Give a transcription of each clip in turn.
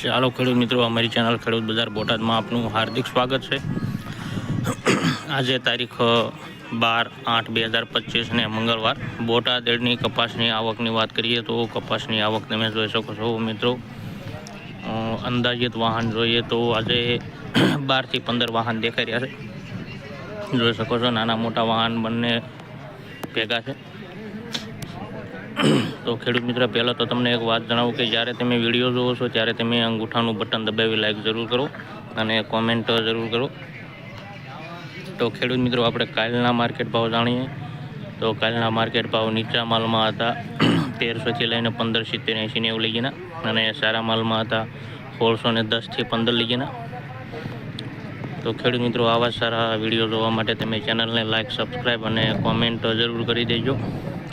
ચાલો ખેડૂત મિત્રો, અમારી ચેનલ ખેડૂત બજાર બોટાદમાં આપનું હાર્દિક સ્વાગત છે. આજે તારીખ બાર આઠ બે હજાર પચીસને મંગળવાર બોટાદની કપાસની આવકની વાત કરીએ તો કપાસની આવક તમે જોઈ શકો છો મિત્રો. અંદાજિત વાહન જોઈએ તો આજે બારથી પંદર વાહન દેખાઈ રહ્યા છે. જોઈ શકો છો નાના મોટા વાહન બંને ભેગા છે. તો ખેડૂત મિત્ર, પહેલાં તો તમને એક વાત જણાવું કે જ્યારે તમે વીડિયો જોવો છો, ત્યારે તમે અંગૂઠાનું બટન દબાવી લાઈક જરૂર કરો અને કોમેન્ટ જરૂર કરો. તો ખેડૂત મિત્રો, આપણે કાલના માર્કેટ ભાવ જાણીએ. તો કાલના માર્કેટ ભાવ નીચા માલમાં હતા તેરસોથી લઈને પંદર સિત્તેર એંસી નેવું લઈ ગયા અને સારા માલમાં હતા સોળસો ને દસથી પંદર લઈ ગયા તો ખેડૂત મિત્રો, આવા સારા વીડિયો જોવા માટે તમે ચેનલને લાઇક સબસ્ક્રાઈબ અને કોમેન્ટ જરૂર કરી દેજો.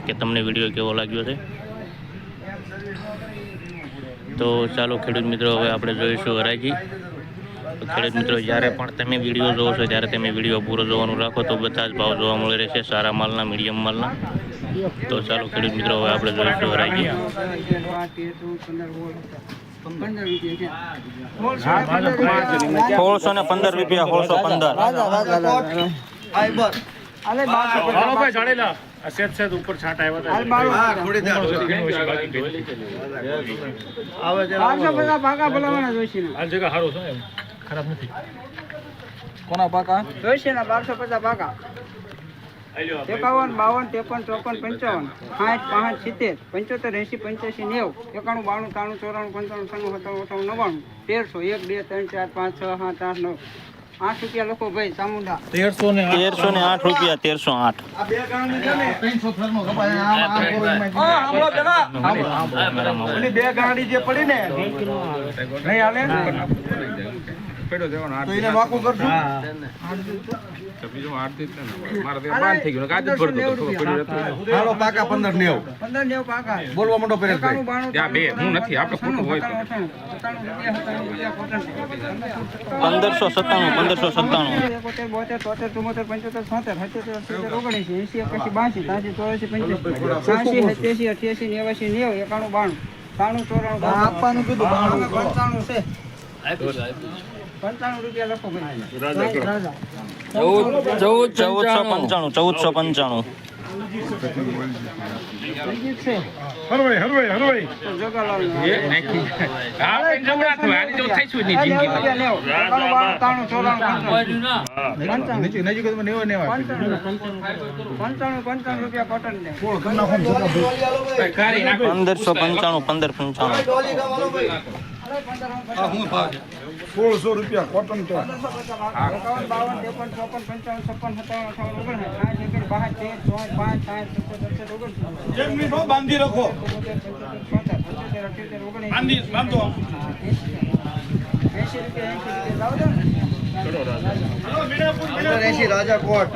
કે તમને વીડિયો કેવો લાગ્યો છે? તો ચાલો ખેડૂત મિત્રો હવે આપણે જોઈશું હરાજી. ખેડૂત મિત્રો જ્યારે પણ તમે વીડિયો જોવો છો ત્યારે તમે વીડિયો પૂરો જોવાનું રાખો. તો બધા જ ભાવ જોવા મળી રહેશે સારા માલના મીડિયમ માલના. તો ચાલો ખેડૂત મિત્રો હવે આપણે જોઈશું હરાજી. સોળસો ને પંદર રૂપિયા સોળસો પંદર. ચાલો ભાઈ જાડેલા આ સેજ સેજ ઉપર છાંટ આવ્યા આ જગ્યા સારું છે એમ. ખરાબ નથી. કોના પાકા જોઈશે ને બારસો પચાસ પાકા એકાવન બાવન ત્રેપન ચોપન પંચાવન સાઠ પાંચ સિત્તેર પંચોતેર એંસી પંચ્યાસી નેવું એકાણું બાણું ત્રાણું ચોરાણું પંચાણું છન્નું સત્તાણું અઠાણું નવ્વાણું તેરસો એક બે ત્રણ ચાર પાંચ છ સાત આઠ નવ. આઠ રૂપિયા લખો ભાઈ ચામુંડા. તેરસો ને તેરસો ને આઠ રૂપિયા તેરસો આઠ. બે ગાડી જે પડી ને નહીં હાલે? તો એને વાકું કરશું. હાલો પાકા પંદર નેવું. પંદર નેવું પાકા બોલવા માંડો એકાણું પરેશભાઈ બાણું હું નથી આપણે ખોટું હોય પંદરસો સત્તાણું. પંદરસો સત્તાણું એકોતેર બોતેર તોતેર ચુમ્મોતેર પંચોતેર છોતેર સત્યોતેર અઠ્યોતેર ઓગણીસી એસી એકાસી બાસી ત્યાંસી ચોરાસી પંચ્યાસી છ્યાસી સત્યાસી અઠ્યાસી નેવાસી નેવું એકાણું બાણું. ત્રાણું ચોરાણું આપવાનું કીધું, બાણું. પંચાણું છે. પંચાણું રૂપિયા લખો ભાઈ. રાજા ચૌદસો પંચાણું ચૌદસો પંચાણું. હરવાઈ હરવાઈ હરવાઈ પંદરસો પંચાણું પંદર પંચાણું સોળસો રૂપિયા કોટન સત્તર એક મિનિટ હો, બાંધી રાખો. બાંધી બાંધો. એસી રૂપિયા એસી રૂપિયા લાવો એસી રાજા કોટ.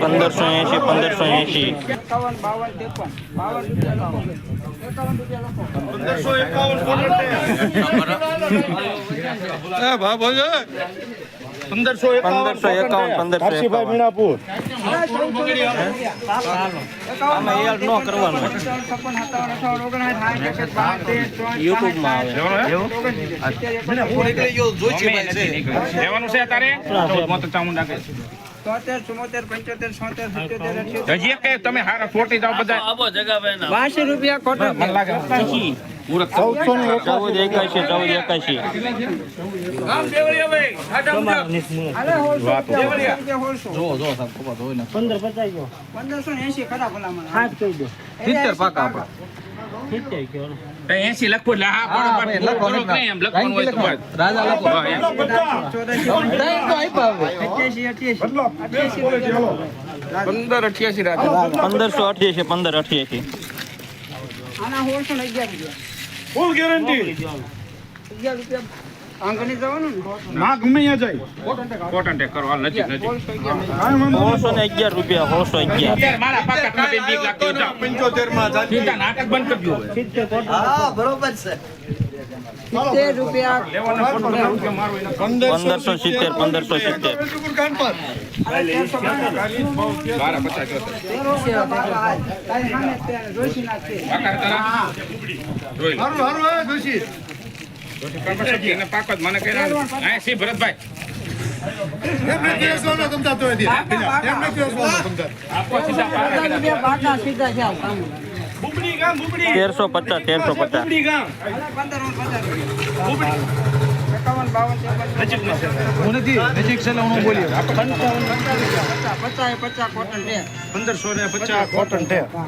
પંદરસો પંદરસો એંશી. એકાવન બાવન ત્રેપન. બાવન રૂપિયા લખો. એકાવન રૂપિયા લખો. પંદરસો એકાવન પંદરસો એકાવન પંદરસો મીણાપુર આમાં યાર ન કરવાનું યુટ્યુબમાં આવે તમે હારા ફોટી જાવ બધા. રૂપિયા લાગે ચૌદસો ને ચૌદ એકાશી ચૌદ એકાશી. સિત્તેર પાકા એસી લખો. રાજા પંદર. અઠ્યાસી રાજા. પંદરસો અઠ્યાસી પંદર અઠ્યાસી. આના ને અગિયાર રૂપિયા ફૂલ ગેરંટી અગિયાર રૂપિયા આંગણી જવાનું ને? ના ગમે ત્યાં જાય. કોટન ટેક કરો. નજીક નજીક. સોળસો અગિયાર. ને રૂપિયા સોળસો મારા પાકા કાપી બીક લાગતી હોય. જાઓ. નાટક બંધ કરજો હવે. સિત્તેર રૂપિયા પંદરસો સિત્તેર પંદરસો સિત્તેર ભરતભાઈ સીધા છે. તેરસો પચાસ તેરસો પચાસ.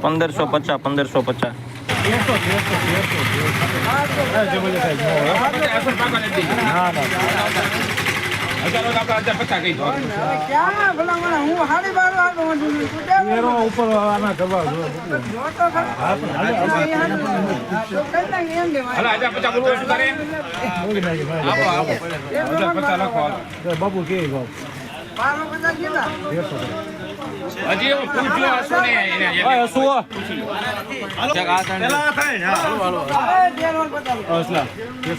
પંદરસો પચાસ પંદરસો પચાસ. પંદરસો પચાસ અસલ પાકા નથી દીધી. હજાર આપણે હજાર પચાસ કહી દો. ક્યાં ભલા મને હું હાડી બાર વાર કેમ ઉપર આના કરવા હાડી તો હાલો, હજાર પચાસ બોલવું શું તારે? આપો, આપો. હજાર પચાસ લખો. હાલો. બાબુ કે હજી એવું પૂછજો હશું ને એને એને. અરે તેર ઓન પચાસ જેમ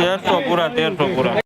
તેરસો પૂરા તેરસો પૂરા.